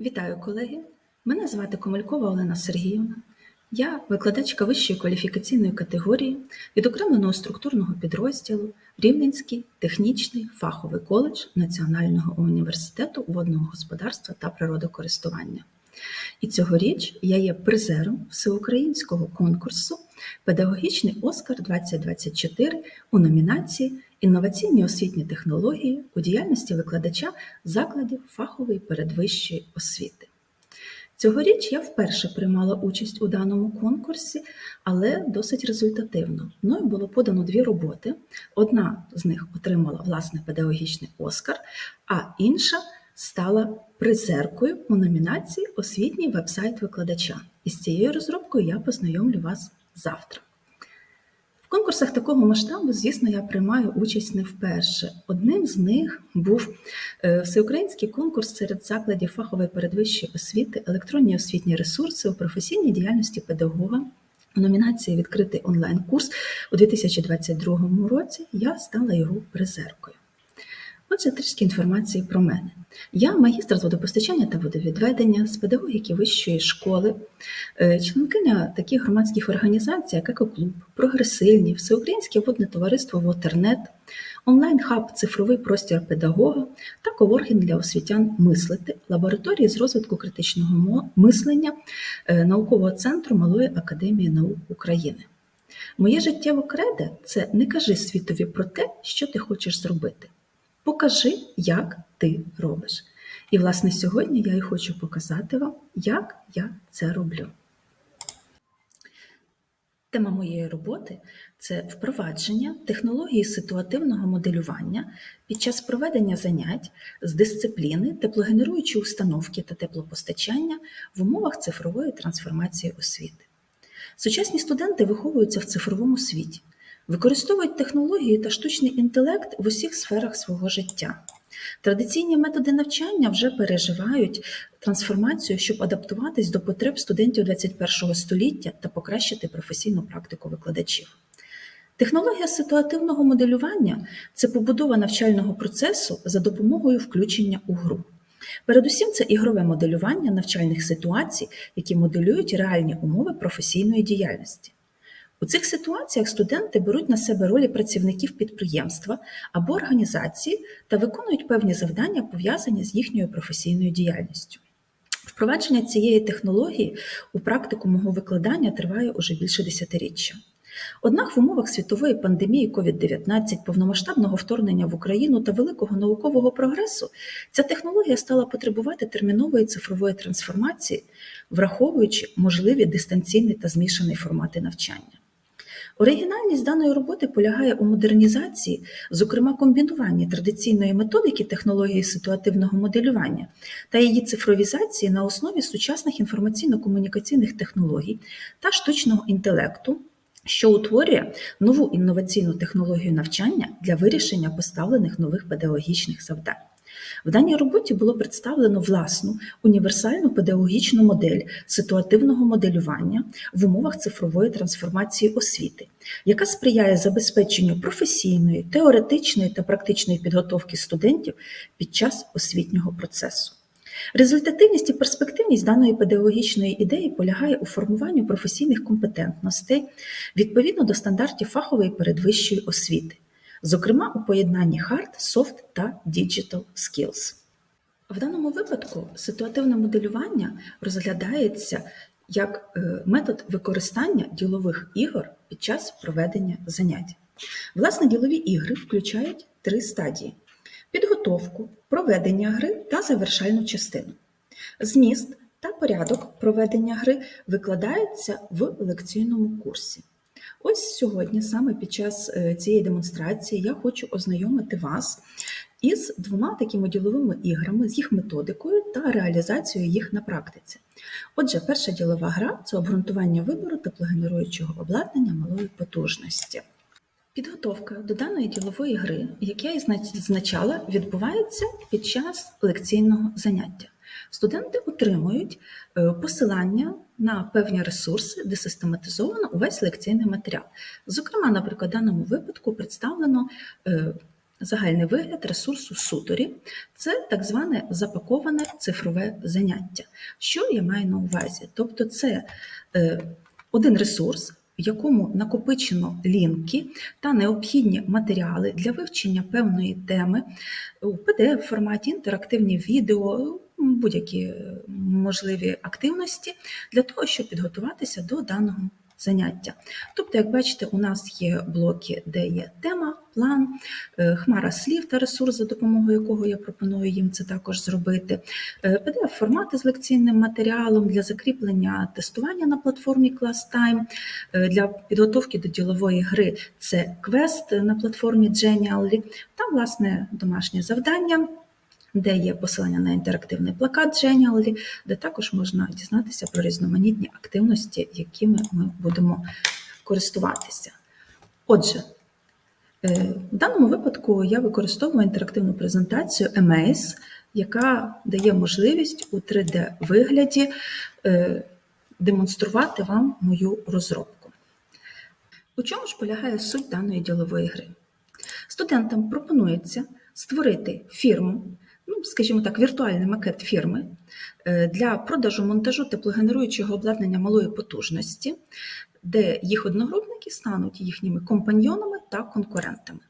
Вітаю, колеги! Мене звати Комалькова Олена Сергіївна. Я викладачка вищої кваліфікаційної категорії відокремленого структурного підрозділу Рівненський технічний фаховий коледж Національного університету водного господарства та природокористування. І цьогоріч я є призером всеукраїнського конкурсу Педагогічний Оскар 2024 у номінації Інноваційні освітні технології у діяльності викладача закладів фахової передвищої освіти. Цьогоріч я вперше приймала участь у даному конкурсі, але досить результативно. Мною було подано дві роботи. Одна з них отримала власне педагогічний Оскар, а інша стала призеркою у номінації Освітній вебсайт викладача. І з цією розробкою я познайомлю вас завтра. Конкурсах такого масштабу, звісно, я приймаю участь не вперше. Одним з них був е, всеукраїнський конкурс серед закладів фахової передвищої освіти, електронні освітні ресурси у професійній діяльності педагога. У номінації Відкритий онлайн-курс у 2022 році я стала його призеркою. Отже, трішки інформації про мене. Я магістр з водопостачання та водовідведення з педагогіки вищої школи, е, членкиня таких громадських організацій, як Екоклуб, Прогресивні, Всеукраїнське водне товариство Вотернет, онлайн-хаб Цифровий простір педагога та коворгінг для освітян мислити лабораторії з розвитку критичного мислення е, наукового центру Малої академії наук України. Моє життєве кредо – це не кажи світові про те, що ти хочеш зробити. Покажи, як ти робиш. І, власне, сьогодні я і хочу показати вам, як я це роблю. Тема моєї роботи це впровадження технології ситуативного моделювання під час проведення занять з дисципліни теплогенеруючі установки та теплопостачання в умовах цифрової трансформації освіти. Сучасні студенти виховуються в цифровому світі, використовують технології та штучний інтелект в усіх сферах свого життя. Традиційні методи навчання вже переживають трансформацію, щоб адаптуватись до потреб студентів 21 століття та покращити професійну практику викладачів. Технологія ситуативного моделювання це побудова навчального процесу за допомогою включення у гру. Передусім, це ігрове моделювання навчальних ситуацій, які моделюють реальні умови професійної діяльності. У цих ситуаціях студенти беруть на себе ролі працівників підприємства або організації та виконують певні завдання, пов'язані з їхньою професійною діяльністю. Впровадження цієї технології у практику мого викладання триває уже більше десятиріччя. Однак в умовах світової пандемії COVID-19, повномасштабного вторгнення в Україну та великого наукового прогресу ця технологія стала потребувати термінової цифрової трансформації, враховуючи можливі дистанційні та змішані формати навчання. Оригінальність даної роботи полягає у модернізації, зокрема комбінуванні традиційної методики технології ситуативного моделювання та її цифровізації на основі сучасних інформаційно-комунікаційних технологій та штучного інтелекту, що утворює нову інноваційну технологію навчання для вирішення поставлених нових педагогічних завдань. В даній роботі було представлено власну універсальну педагогічну модель ситуативного моделювання в умовах цифрової трансформації освіти, яка сприяє забезпеченню професійної, теоретичної та практичної підготовки студентів під час освітнього процесу. Результативність і перспективність даної педагогічної ідеї полягає у формуванні професійних компетентностей відповідно до стандартів фахової передвищої освіти зокрема у поєднанні hard, soft та digital skills. В даному випадку ситуативне моделювання розглядається як е, метод використання ділових ігор під час проведення занять. Власне, ділові ігри включають три стадії: підготовку, проведення гри та завершальну частину. Зміст та порядок проведення гри викладаються в лекційному курсі. Ось сьогодні, саме під час е, цієї демонстрації, я хочу ознайомити вас із двома такими діловими іграми, з їх методикою та реалізацією їх на практиці. Отже, перша ділова гра це обґрунтування вибору теплогенеруючого обладнання малої потужності. Підготовка до даної ділової гри, як я і зазначала, відбувається під час лекційного заняття. Студенти отримують е, посилання на певні ресурси, де систематизовано увесь лекційний матеріал. Зокрема, наприклад, в даному випадку представлено е, Загальний вигляд ресурсу суторі це так зване запаковане цифрове заняття. Що я маю на увазі? Тобто, це е, один ресурс, в якому накопичено лінки та необхідні матеріали для вивчення певної теми у pdf форматі, інтерактивні відео, будь-які е, можливі активності для того, щоб підготуватися до даного заняття. Тобто, як бачите, у нас є блоки, де є тема, план, е, хмара слів та ресурс, за допомогою якого я пропоную їм це також зробити, pdf формати з лекційним матеріалом для закріплення тестування на платформі ClassTime, е, для підготовки до ділової гри це квест на платформі Genially та, власне, домашнє завдання де є посилання на інтерактивний плакат Genially, де також можна дізнатися про різноманітні активності, якими ми будемо користуватися. Отже, е, в даному випадку я використовую інтерактивну презентацію Amaze, яка дає можливість у 3D-вигляді е, демонструвати вам мою розробку. У чому ж полягає суть даної ділової гри? Студентам пропонується створити фірму, ну, скажімо так, віртуальний макет фірми е, для продажу монтажу теплогенеруючого обладнання малої потужності, де їх одногрупники стануть їхніми компаньйонами та конкурентами.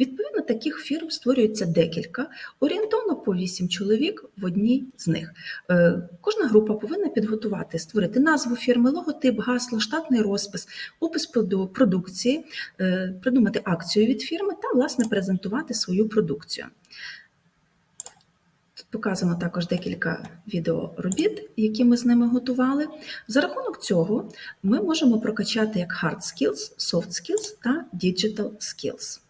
Відповідно, таких фірм створюється декілька, орієнтовно по 8 чоловік в одній з них. Е, Кожна група повинна підготувати, створити назву фірми, логотип, гасло, штатний розпис, опис продукції, е, придумати акцію від фірми та, власне, презентувати свою продукцію. Показано також декілька відеоробіт, які ми з ними готували. За рахунок цього ми можемо прокачати як hard skills, soft skills та digital skills.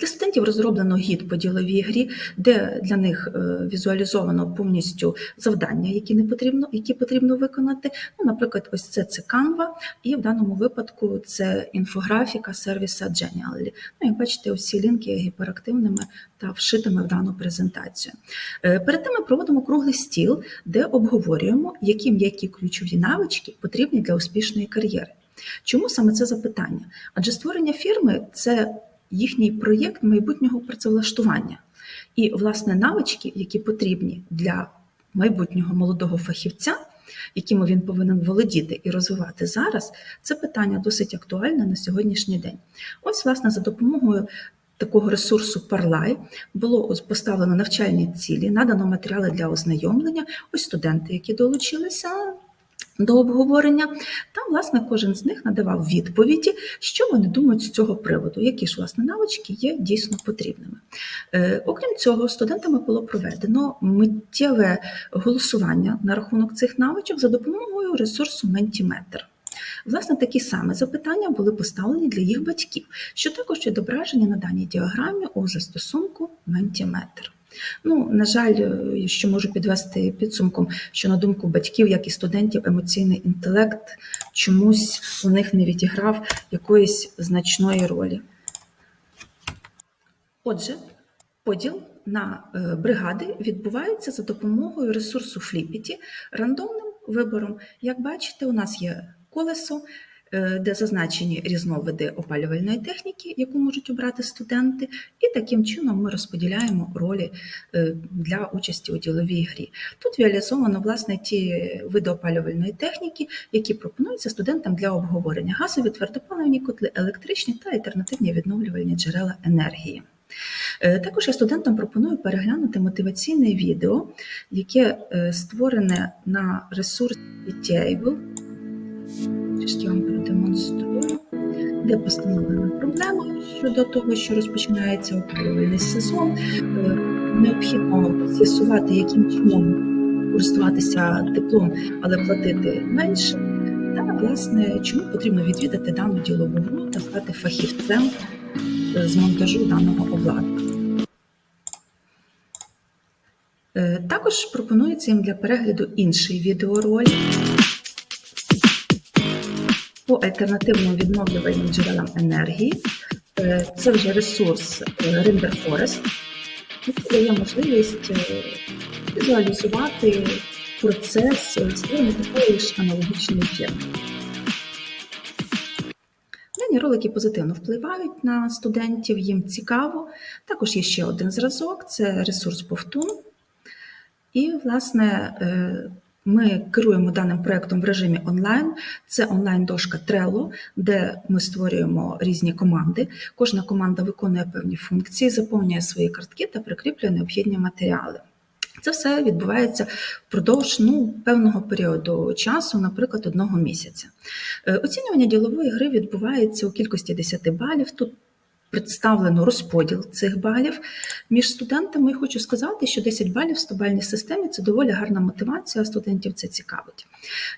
Для студентів розроблено гід по діловій грі, де для них е, візуалізовано повністю завдання, які не потрібно, які потрібно виконати. Ну, наприклад, ось це це Canva, і в даному випадку це інфографіка сервіса Genially. Ну, як бачите, усі лінки є гіперактивними та вшитими в дану презентацію. Е, Перед тим ми проводимо круглий стіл, де обговорюємо, які м'які ключові навички потрібні для успішної кар'єри. Чому саме це запитання? Адже створення фірми це їхній проєкт майбутнього працевлаштування. І, власне, навички, які потрібні для майбутнього молодого фахівця, якими він повинен володіти і розвивати зараз, це питання досить актуальне на сьогоднішній день. Ось, власне, за допомогою такого ресурсу Parlay було поставлено навчальні цілі, надано матеріали для ознайомлення. Ось студенти, які долучилися до обговорення, та, власне, кожен з них надавав відповіді, що вони думають з цього приводу, які ж власне навички є дійсно потрібними. Е, окрім цього, студентами було проведено миттєве голосування на рахунок цих навичок за допомогою ресурсу Mentimeter. Власне, такі саме запитання були поставлені для їх батьків, що також відображені на даній діаграмі у застосунку Mentimeter. Ну, на жаль, е, що можу підвести підсумком, що на думку батьків, як і студентів, емоційний інтелект чомусь у них не відіграв якоїсь значної ролі. Отже, поділ на е, бригади відбувається за допомогою ресурсу Flippity рандомним вибором. Як бачите, у нас є колесо, де зазначені різновиди опалювальної техніки, яку можуть обрати студенти, і таким чином ми розподіляємо ролі е, для участі у діловій грі. Тут реалізовано власне ті види опалювальної техніки, які пропонуються студентам для обговорення: газові, твердопаливні котли, електричні та альтернативні відновлювальні джерела енергії. Е, Також я студентам пропоную переглянути мотиваційне відео, яке е, створене на ресурсі Table. Трішки я вам продемонструю, де постановлена проблема щодо того, що розпочинається опалювальний сезон. Е, Необхідно з'ясувати, яким чином користуватися теплом, але платити менше. Та, власне, чому потрібно відвідати дану ділову гру та стати фахівцем е, з монтажу даного обладнання. Е, Також пропонується їм для перегляду інший відеоролик по альтернативним відновлювальним джерелам енергії. Е, Це вже ресурс е, Render Forest, який дає можливість е, візуалізувати процес створення такої ж аналогічної фірми. Інформаційні ролики позитивно впливають на студентів, їм цікаво. Також є ще один зразок це ресурс Повтун. І, власне, ми керуємо даним проєктом в режимі онлайн. Це онлайн-дошка Trello, де ми створюємо різні команди. Кожна команда виконує певні функції, заповнює свої картки та прикріплює необхідні матеріали. Це все відбувається впродовж ну, певного періоду часу, наприклад, одного місяця. Е, Оцінювання ділової гри відбувається у кількості 10 балів. Тут представлено розподіл цих балів між студентами. І хочу сказати, що 10 балів в 100-бальній системі це доволі гарна мотивація, студентів це цікавить.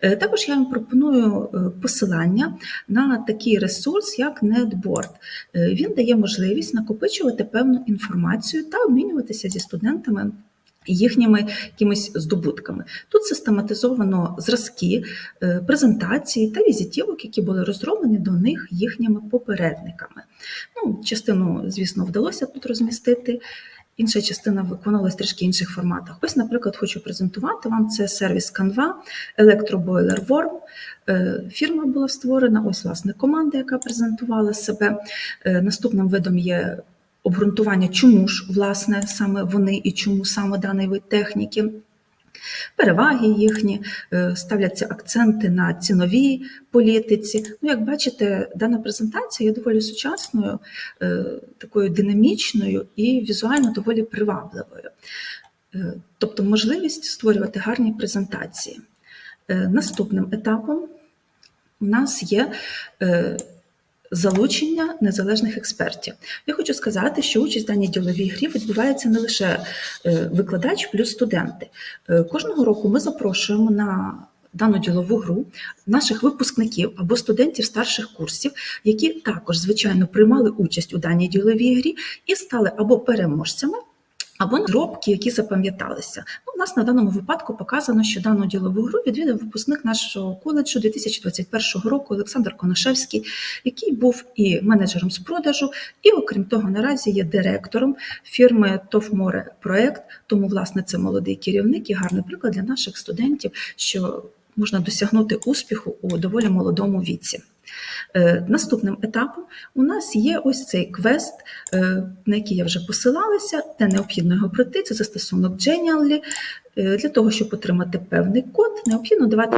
Е, Також я вам пропоную е, посилання на такий ресурс, як NetBoard. Е, Він дає можливість накопичувати певну інформацію та обмінюватися зі студентами. Їхніми якимись здобутками. Тут систематизовано зразки, е, презентації та візитівок, які були розроблені до них їхніми попередниками. Ну, частину, звісно, вдалося тут розмістити. Інша частина виконувалась в трішки інших форматах. Ось, наприклад, хочу презентувати вам це сервіс Canva, електробойлер Worm. Е, Фірма була створена, ось власне команда, яка презентувала себе. Е, Наступним видом є обґрунтування, чому ж власне саме вони і чому саме даний вид техніки. Переваги їхні, е, ставляться акценти на ціновій політиці. Ну, як бачите, дана презентація є доволі сучасною, е, такою динамічною і візуально доволі привабливою. Е, Тобто можливість створювати гарні презентації. Наступним етапом у нас є залучення незалежних експертів. Я хочу сказати, що участь в даній діловій грі відбувається не лише е, викладач плюс студенти. Е, Кожного року ми запрошуємо на дану ділову гру наших випускників або студентів старших курсів, які також, звичайно, приймали участь у даній діловій грі і стали або переможцями. Або зробки, які запам'яталися. Ну, у нас на даному випадку показано, що дану ділову гру відвідав випускник нашого коледжу 2021 року Олександр Коношевський, який був і менеджером з продажу, і, окрім того, наразі є директором фірми Тофморе Проект. Тому, власне, це молодий керівник і гарний приклад для наших студентів, що можна досягнути успіху у доволі молодому віці. Е, Наступним етапом у нас є ось цей квест, е, на який я вже посилалася, де необхідно його пройти. Це застосунок Genially. Е, Для того, щоб отримати певний код, необхідно давати.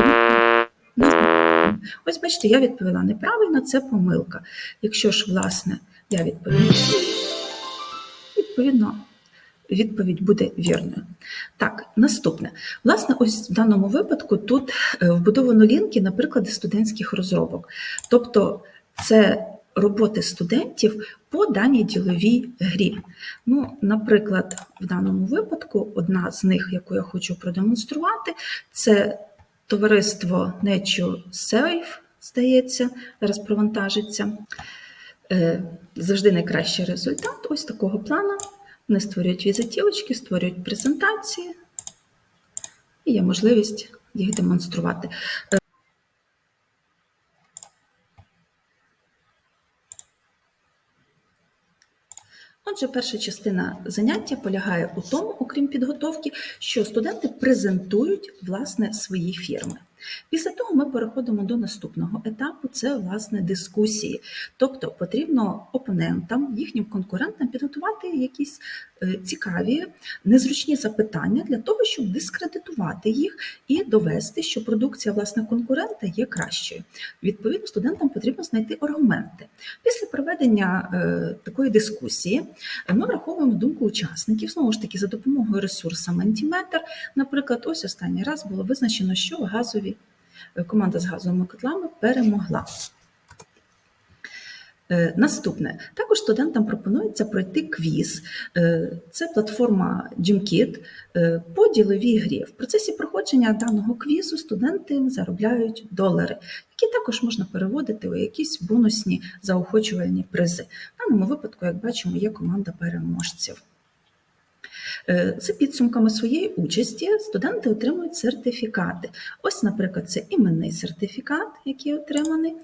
Ось бачите, я відповіла неправильно, це помилка. Якщо ж, власне, я відповіла, відповідно, відповідь буде вірною. Так, наступне. Власне, ось в даному випадку тут е, вбудовано лінки на приклади студентських розробок. Тобто, це роботи студентів по даній діловій грі. Ну, наприклад, в даному випадку одна з них, яку я хочу продемонструвати, це товариство Nature Safe, здається, зараз провантажиться. Е, Завжди найкращий результат ось такого плану. Вони створюють візитівочки, створюють презентації, і є можливість їх демонструвати. Отже, перша частина заняття полягає у тому, окрім підготовки, що студенти презентують власне свої фірми. Після того ми переходимо до наступного етапу це власне дискусії. Тобто потрібно опонентам, їхнім конкурентам підготувати якісь цікаві, незручні запитання для того, щоб дискредитувати їх і довести, що продукція власне конкурента є кращою. Відповідно, студентам потрібно знайти аргументи. Після проведення е, такої дискусії ми враховуємо думку учасників знову ж таки за допомогою ресурсу Mentimeter. Наприклад, ось останній раз було визначено, що газові е, команда з газовими котлами перемогла. Е, Наступне також студентам пропонується пройти квіз. Е, Це платформа GymKit е, по діловій грі. В процесі проходження даного квізу студенти заробляють долари, які також можна переводити у якісь бонусні заохочувальні призи. В даному випадку, як бачимо, є команда переможців. Е, За підсумками своєї участі студенти отримують сертифікати. Ось, наприклад, це іменний сертифікат, який отриманий,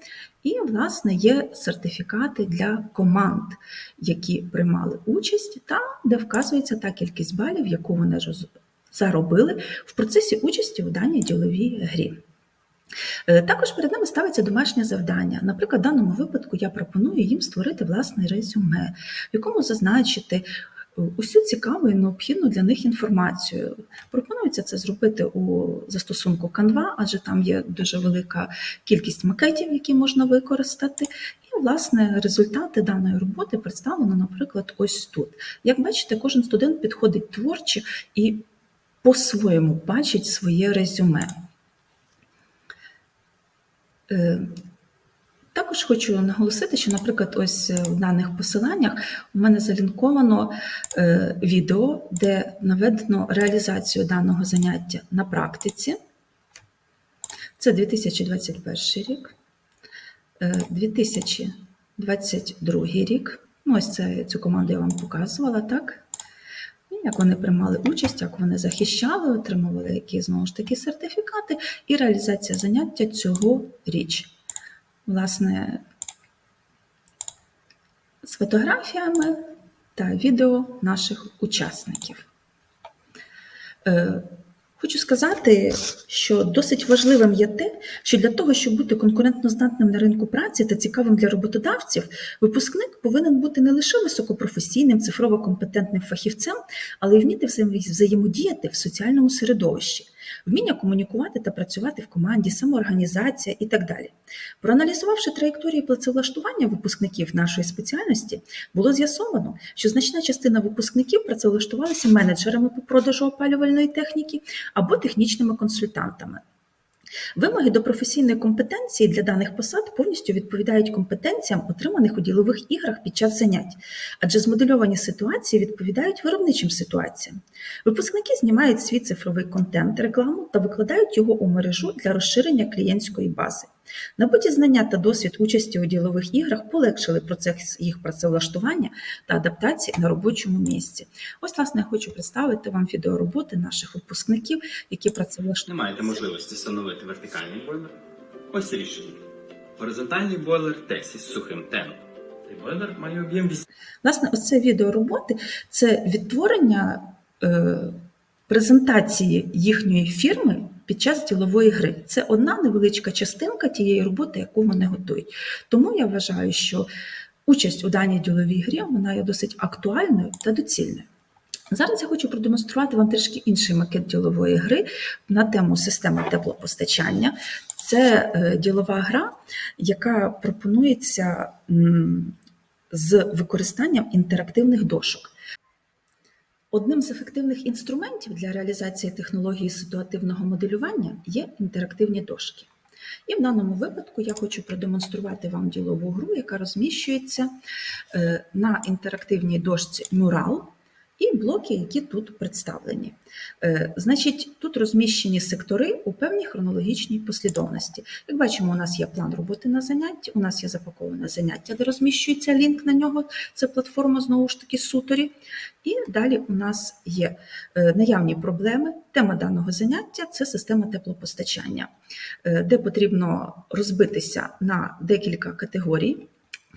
і, власне, є сертифікати для команд, які приймали участь, та де вказується та кількість балів, яку вони заробили в процесі участі у даній діловій грі. Е, Також перед нами ставиться домашнє завдання. Наприклад, в даному випадку я пропоную їм створити власне резюме, в якому зазначити усю цікаву і необхідну для них інформацію. Пропонується це зробити у застосунку Canva, адже там є дуже велика кількість макетів, які можна використати. І, власне, результати даної роботи представлено, наприклад, ось тут. Як бачите, кожен студент підходить творче і по-своєму бачить своє резюме. Е, Також хочу наголосити, що, наприклад, ось е, в даних посиланнях у мене залінковано е, відео, де наведено реалізацію даного заняття на практиці. Це 2021 рік, е, 2022 рік. Ну, ось це цю команду я вам показувала, так? Як вони приймали участь, як вони захищали, отримували які знову ж таки сертифікати, і реалізація заняття цього річ. Власне, з фотографіями та відео наших учасників. Е, Хочу сказати, що досить важливим є те, що для того, щоб бути конкурентноздатним на ринку праці та цікавим для роботодавців, випускник повинен бути не лише високопрофесійним, цифрово компетентним фахівцем, але й вміти взаєм- взаємодіяти в соціальному середовищі, вміння комунікувати та працювати в команді, самоорганізація і так далі. Проаналізувавши траєкторії працевлаштування випускників нашої спеціальності, було з'ясовано, що значна частина випускників працевлаштувалися менеджерами по продажу опалювальної техніки або технічними консультантами. Вимоги до професійної компетенції для даних посад повністю відповідають компетенціям, отриманих у ділових іграх під час занять, адже змодельовані ситуації відповідають виробничим ситуаціям. Випускники знімають свій цифровий контент, рекламу та викладають його у мережу для розширення клієнтської бази. Набуті знання та досвід участі у ділових іграх полегшили процес їх працевлаштування та адаптації на робочому місці. Ось, власне, я хочу представити вам відеороботи наших випускників, які Не працевлаштували. маєте можливості встановити вертикальний бойлер? Ось рішення. Горизонтальний бойлер Тесі з сухим теном. Бойлер має об'єм 8 Власне, ось це відеороботи це відтворення е, презентації їхньої фірми під час ділової гри. Це одна невеличка частинка тієї роботи, яку вони готують. Тому я вважаю, що участь у даній діловій грі вона є досить актуальною та доцільною. Зараз я хочу продемонструвати вам трішки інший макет ділової гри на тему системи теплопостачання. Це е, ділова гра, яка пропонується з використанням інтерактивних дошок. Одним з ефективних інструментів для реалізації технології ситуативного моделювання є інтерактивні дошки. І в даному випадку я хочу продемонструвати вам ділову гру, яка розміщується е, на інтерактивній дошці Mural і блоки, які тут представлені. Е, Значить, тут розміщені сектори у певній хронологічній послідовності. Як бачимо, у нас є план роботи на занятті, у нас є запаковане заняття, де розміщується лінк на нього. Це платформа знову ж таки суторі. І далі у нас є е, наявні проблеми. Тема даного заняття це система теплопостачання, е, де потрібно розбитися на декілька категорій.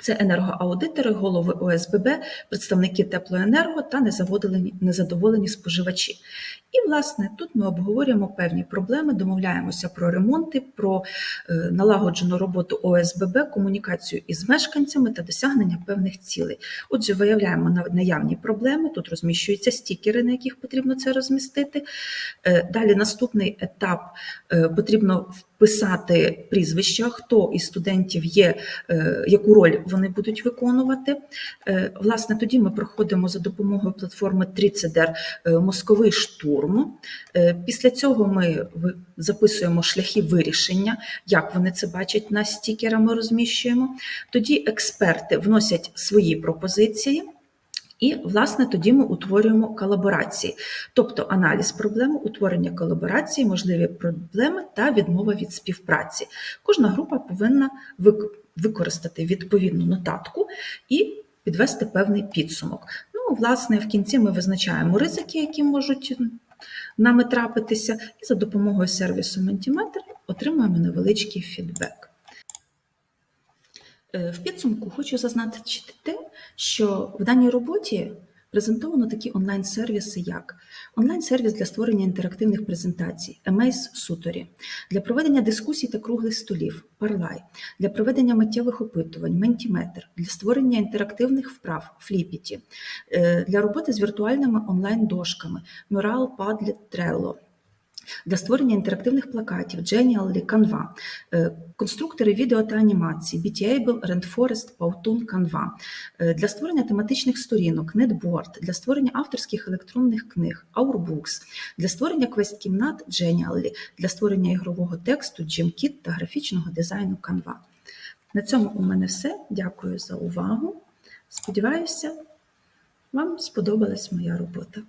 Це енергоаудитори, голови ОСББ, представники теплоенерго та незадоволені, споживачі. І, власне, тут ми обговорюємо певні проблеми, домовляємося про ремонти, про е, налагоджену роботу ОСББ, комунікацію із мешканцями та досягнення певних цілей. Отже, виявляємо наявні проблеми. Тут розміщуються стікери, на яких потрібно це розмістити. Е, Далі наступний етап е, потрібно вписати прізвища, хто із студентів є, е, яку роль вони будуть виконувати. Е, Власне, тоді ми проходимо за допомогою платформи Тріцедер мозковий штурм. Е, Після цього ми записуємо шляхи вирішення, як вони це бачать на стікера, ми розміщуємо. Тоді експерти вносять свої пропозиції. І, власне, тоді ми утворюємо колаборації, тобто аналіз проблеми, утворення колаборації, можливі проблеми та відмова від співпраці. Кожна група повинна використати відповідну нотатку і підвести певний підсумок. Ну, власне, в кінці ми визначаємо ризики, які можуть нами трапитися, і за допомогою сервісу Mentimeter отримуємо невеличкий фідбек. Е, В підсумку хочу зазначити те, що в даній роботі презентовано такі онлайн-сервіси, як онлайн-сервіс для створення інтерактивних презентацій Emaze Суторі, для проведення дискусій та круглих столів Parlay, для проведення миттєвих опитувань Mentimeter, для створення інтерактивних вправ Flippity, е, для роботи з віртуальними онлайн-дошками Mural, Padlet, Trello, для створення інтерактивних плакатів Genially, Canva, е, конструктори відео та анімації BTable, Randforest, Powtoon, Canva, е, для створення тематичних сторінок Netboard, для створення авторських електронних книг Ourbooks, для створення квест-кімнат Genially, для створення ігрового тексту GMKit та графічного дизайну Canva. На цьому у мене все. Дякую за увагу. Сподіваюся, вам сподобалась моя робота.